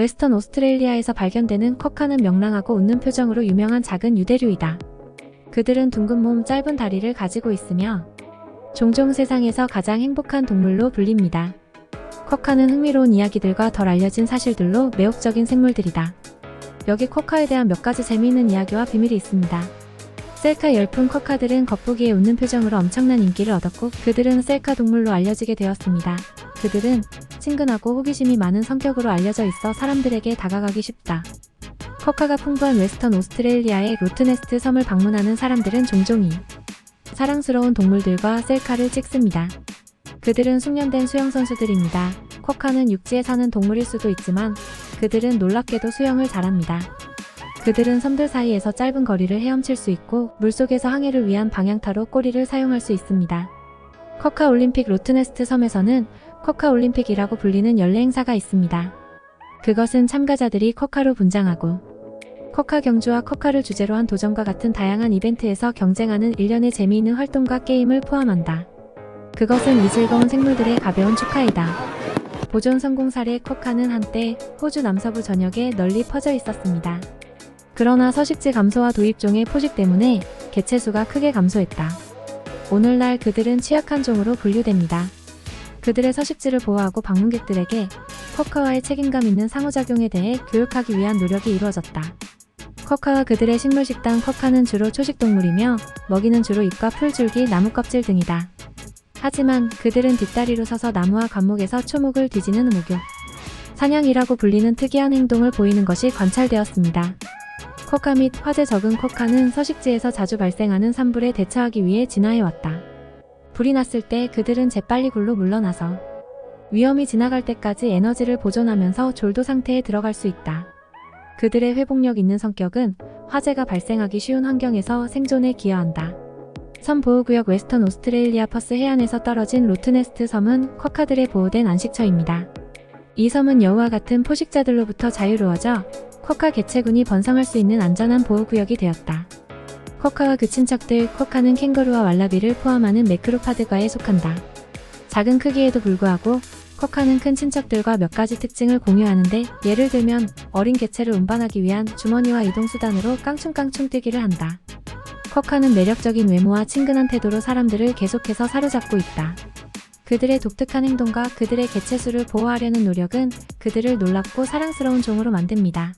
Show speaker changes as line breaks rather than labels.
웨스턴 오스트레일리아에서 발견되는 쿼카는 명랑하고 웃는 표정으로 유명한 작은 유대류이다. 그들은 둥근 몸, 짧은 다리를 가지고 있으며 종종 세상에서 가장 행복한 동물로 불립니다. 쿼카는 흥미로운 이야기들과 덜 알려진 사실들로 매혹적인 생물들이다. 여기 쿼카에 대한 몇 가지 재미있는 이야기와 비밀이 있습니다. 셀카 열풍 쿼카들은 겉보기에 웃는 표정으로 엄청난 인기를 얻었고 그들은 셀카 동물로 알려지게 되었습니다. 그들은 친근하고 호기심이 많은 성격으로 알려져 있어 사람들에게 다가가기 쉽다. 쿼카가 풍부한 웨스턴 오스트레일리아의 로트네스트 섬을 방문하는 사람들은 종종 이 사랑스러운 동물들과 셀카를 찍습니다. 그들은 숙련된 수영선수들입니다. 쿼카는 육지에 사는 동물일 수도 있지만 그들은 놀랍게도 수영을 잘합니다. 그들은 섬들 사이에서 짧은 거리를 헤엄칠 수 있고 물속에서 항해를 위한 방향타로 꼬리를 사용할 수 있습니다. 쿼카 올림픽 로트네스트 섬에서는 쿼카 올림픽이라고 불리는 연례 행사가 있습니다. 그것은 참가자들이 쿼카로 분장하고 쿼카 경주와 쿼카를 주제로 한 도전과 같은 다양한 이벤트에서 경쟁하는 일련의 재미있는 활동과 게임을 포함한다. 그것은 이 즐거운 생물들의 가벼운 축하이다. 보존 성공 사례 쿼카는 한때 호주 남서부 전역에 널리 퍼져 있었습니다. 그러나 서식지 감소와 도입종의 포식 때문에 개체수가 크게 감소했다. 오늘날 그들은 취약한 종으로 분류됩니다. 그들의 서식지를 보호하고 방문객들에게 쿼카와의 책임감 있는 상호작용에 대해 교육하기 위한 노력이 이루어졌다. 쿼카와 그들의 식물 식당 쿼카는 주로 초식동물이며 먹이는 주로 잎과 풀줄기, 나무 껍질 등이다. 하지만 그들은 뒷다리로 서서 나무와 관목에서 초목을 뒤지는 목욕, 사냥이라고 불리는 특이한 행동을 보이는 것이 관찰되었습니다. 쿼카 및 화재 적은 쿼카는 서식지에서 자주 발생하는 산불에 대처하기 위해 진화해왔다. 불이 났을 때 그들은 재빨리 굴로 물러나서 위험이 지나갈 때까지 에너지를 보존하면서 졸도 상태에 들어갈 수 있다. 그들의 회복력 있는 성격은 화재가 발생하기 쉬운 환경에서 생존에 기여한다. 섬 보호구역 웨스턴 오스트레일리아 퍼스 해안에서 떨어진 로트네스트 섬은 쿼카들의 보호된 안식처입니다. 이 섬은 여우와 같은 포식자들로부터 자유로워져 쿼카 개체군이 번성할 수 있는 안전한 보호구역이 되었다. 쿼카와 그 친척들, 쿼카는 캥거루와 왈라비를 포함하는 매크로파드과에 속한다. 작은 크기에도 불구하고 쿼카는 큰 친척들과 몇 가지 특징을 공유하는데 예를 들면 어린 개체를 운반하기 위한 주머니와 이동수단으로 깡충깡충 뛰기를 한다. 쿼카는 매력적인 외모와 친근한 태도로 사람들을 계속해서 사로잡고 있다. 그들의 독특한 행동과 그들의 개체수를 보호하려는 노력은 그들을 놀랍고 사랑스러운 종으로 만듭니다.